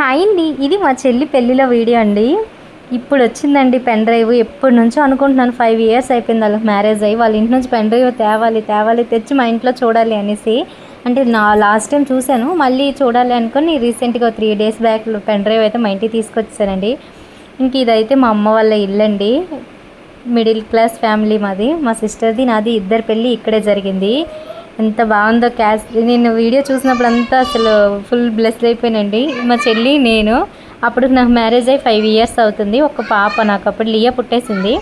Hi అండి. ఇది మా చెల్లి పెళ్ళిలో వీడియో అండి. ఇప్పుడు వచ్చిందండి పెన్ డ్రైవ్. ఎప్పటి నుంచో అనుకుంటున్నాను ఫైవ్ ఇయర్స్ అయిపోయింది వాళ్ళకి మ్యారేజ్ అయ్యి. వాళ్ళ ఇంటి నుంచి పెన్ డ్రైవ్ తేవాలి తేవాలి తెచ్చి మా ఇంట్లో చూడాలి అనేసి. అంటే నా లాస్ట్ టైం చూశాను. మళ్ళీ చూడాలి అనుకుని రీసెంట్గా three days back pen drive అయితే మా ఇంటికి తీసుకొచ్చానండి ఇంక ఇదైతే మా అమ్మ వాళ్ళ ఇల్లండి మిడిల్ క్లాస్ ఫ్యామిలీ మాది. మా సిస్టర్ది నాది ఇద్దరు పెళ్ళి ఇక్కడే జరిగింది. ఎంత బాగుందో క్యాస్ నేను వీడియో చూసినప్పుడు అంతా అసలు ఫుల్ బ్లెస్ అయిపోయానండి. మా చెల్లి నేను అప్పుడు నాకు మ్యారేజ్ అయ్యి ఫైవ్ ఇయర్స్ అవుతుంది. ఒక పాప నాకు అప్పుడు లియా పుట్టేసింది.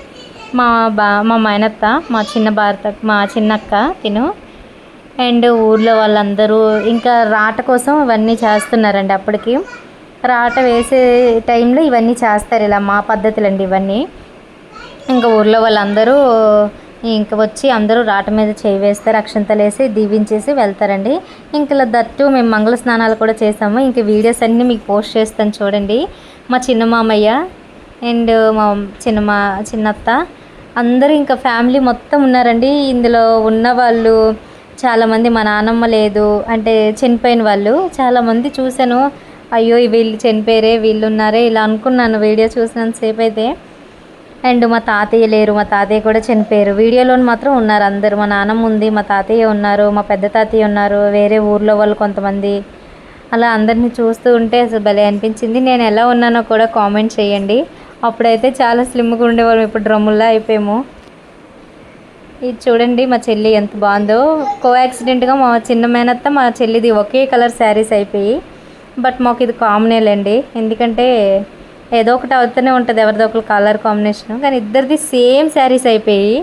మా బా మా మైనత్త మా చిన్న భారత మా చిన్నక్క తిను. అండ్ ఊర్లో వాళ్ళందరూ ఇంకా రాట కోసం ఇవన్నీ చేస్తున్నారండి అప్పటికి. రాట వేసే టైంలో ఇవన్నీ చేస్తారు ఇలా మా పద్ధతులండి ఇవన్నీ. ఇంకా ఊర్లో వాళ్ళందరూ ఇంక వచ్చి అందరూ రాట మీద చేయి వేస్తారు అక్షంతలు వేసి దీవించేసి వెళ్తారండి. ఇంక ఇలా దట్టు మేము మంగళ స్నానాలు కూడా చేసాము. ఇంక వీడియోస్ అన్నీ మీకు పోస్ట్ చేస్తాను చూడండి. మా చిన్న మామయ్య అండ్ మా చిన్న మా చిన్నత్త అందరూ ఇంకా ఫ్యామిలీ మొత్తం ఉన్నారండి. ఇందులో ఉన్న వాళ్ళు చాలామంది మా నాన్నమ్మ లేదు అంటే చనిపోయిన వాళ్ళు చాలామంది చూశాను. అయ్యో వీళ్ళు చనిపోయారే వీళ్ళు ఉన్నారే ఇలా అనుకున్నాను వీడియో చూసినంతసేపు అయితే. అండ్ మా తాతయ్య లేరు మా తాతయ్య కూడా చనిపోయారు. వీడియోలో మాత్రం ఉన్నారు అందరు. మా నాన్నమ్మ ఉంది మా తాతయ్య ఉన్నారు మా పెద్ద తాతయ్య ఉన్నారు వేరే ఊర్లో వాళ్ళు కొంతమంది. అలా అందరినీ చూస్తూ ఉంటే అసలు భలే అనిపించింది. నేను ఎలా ఉన్నానో కూడా కామెంట్ చేయండి. అప్పుడైతే చాలా స్లిమ్గా ఉండేవాళ్ళం ఇప్పుడు డ్రమ్ముల్లా అయిపోయాము. ఇది చూడండి మా చెల్లి ఎంత బాగుందో. కో యాక్సిడెంట్గా మా చిన్న మేనత్త మా చెల్లిది ఒకే కలర్ శారీస్ అయిపోయి బట్ మాకు ఇది కామనేలండి. ఎందుకంటే ఏదో ఒకటి అవుతూనే ఉంటుంది ఎవరిదో ఒకరు కలర్ కాంబినేషన్ కానీ ఇద్దరిది సేమ్ శారీస్ అయిపోయి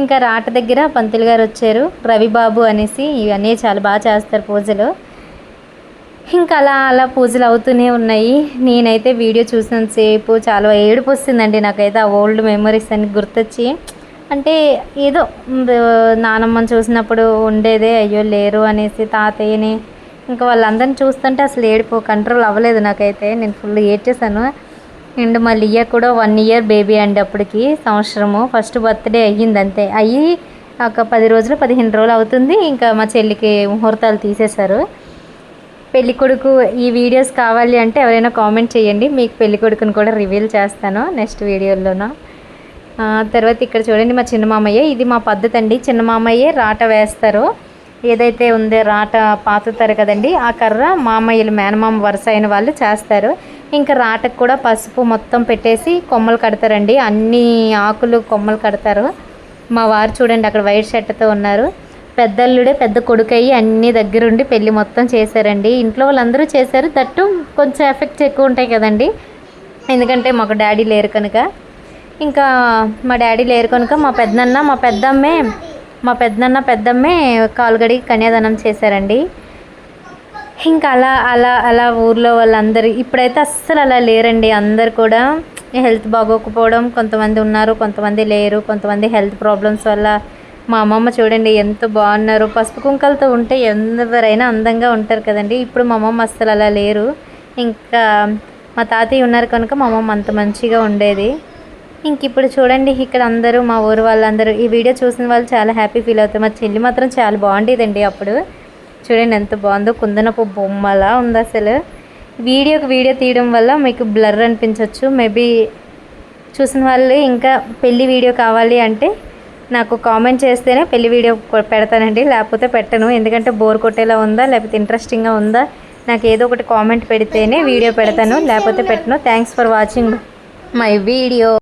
ఇంకా రాట దగ్గర పంతులు గారు వచ్చారు రవిబాబు అనేసి ఇవన్నీ చాలా బాగా చేస్తారు పూజలు. ఇంకా అలా అలా పూజలు అవుతూనే ఉన్నాయి. నేనైతే వీడియో చూసినంతసేపు చాలా ఏడుపు వస్తుందండి నాకైతే ఆ ఓల్డ్ మెమరీస్ అని గుర్తొచ్చి. అంటే ఏదో నానమ్మని చూసినప్పుడు ఉండేదే అయ్యో లేరు అనేసి తాతయ్యని ఇంకా వాళ్ళందరిని చూస్తుంటే అసలు ఏడిపో కంట్రోల్ అవ్వలేదు నాకైతే. నేను ఫుల్ ఏడ్చేసాను అండ్ మా లియా కూడా వన్ ఇయర్ బేబీ అండి అప్పటికి సంవత్సరము. ఫస్ట్ బర్త్డే అయ్యింది అంతే. అయ్యి ఒక పది రోజులు పదిహేను రోజులు అవుతుంది. ఇంకా మా చెల్లికి ముహూర్తాలు తీసేశారు. పెళ్ళి కొడుకు ఈ వీడియోస్ కావాలి అంటే ఎవరైనా కామెంట్ చేయండి. మీకు పెళ్ళి కొడుకుని కూడా రివీల్ చేస్తాను నెక్స్ట్ వీడియోలోనూ తర్వాత ఇక్కడ చూడండి మా చిన్న మామయ్య ఇది మా పద్ధతి అండి. చిన్న మామయ్యే రాట వేస్తారు. ఏదైతే ఉందో రాట పాతుతారు కదండి ఆ కర్ర మామయ్యలు మేనమామ వరుస అయిన వాళ్ళు చేస్తారు. ఇంకా రాటకు కూడా పసుపు మొత్తం పెట్టేసి కొమ్మలు కడతారండి. అన్ని ఆకులు కొమ్మలు కడతారు. మా వారు చూడండి అక్కడ వైట్ షర్ట్తో ఉన్నారు. పెద్దల్లుడే పెద్ద కొడుకు అయ్యి అన్ని దగ్గరుండి పెళ్ళి మొత్తం చేశారండి. ఇంట్లో వాళ్ళందరూ చేశారు. దట్టు కొంచెం ఎఫెక్ట్స్ ఎక్కువ ఉంటాయి కదండి. ఎందుకంటే మాకు డాడీ లేరు కనుక. ఇంకా మా డాడీ లేరు కనుక మా పెద్దన్న మా పెద్దమ్మే మా పెద్దన్న పెద్దమ్మే కాలుగడి కన్యాదానం చేశారండి. ఇంకా అలా అలా అలా ఊర్లో వాళ్ళందరూ ఇప్పుడైతే అస్సలు అలా లేరండి. అందరు కూడా హెల్త్ బాగోకపోవడం కొంతమంది ఉన్నారు కొంతమంది లేరు కొంతమంది హెల్త్ ప్రాబ్లమ్స్ వల్ల. మా అమ్మమ్మ చూడండి ఎంత బాగున్నారు. పసుపు కుంకలతో ఉంటే ఎవరైనా అందంగా ఉంటారు కదండి. ఇప్పుడు మా అమ్మమ్మ అస్సలు అలా లేరు. ఇంకా మా తాతయ్య ఉన్నారు కనుక మా అమ్మమ్మ అంత మంచిగా ఉండేది. ఇంక ఇప్పుడు చూడండి ఇక్కడ అందరూ మా ఊరు వాళ్ళందరూ ఈ వీడియో చూసిన వాళ్ళు చాలా హ్యాపీ ఫీల్ అవుతారు. మా చెల్లి మాత్రం చాలా బాగుండేదండి అప్పుడు. చూడండి ఎంత బాగుందో కుందనపు బొమ్మలా ఉంది అసలు. వీడియోకి వీడియో తీయడం వల్ల మీకు బ్లర్ అనిపించవచ్చు మేబీ చూసిన వాళ్ళు ఇంకా పెళ్ళి వీడియో కావాలి అంటే నాకు కామెంట్ చేస్తేనే పెళ్ళి వీడియో పెడతానండి. లేకపోతే పెట్టను. ఎందుకంటే బోర్ కొట్టేలా ఉందా లేకపోతే ఇంట్రెస్టింగ్గా ఉందా నాకు ఏదో ఒకటి కామెంట్ పెడితేనే వీడియో పెడతాను. లేకపోతే పెట్టను. Thanks for watching my video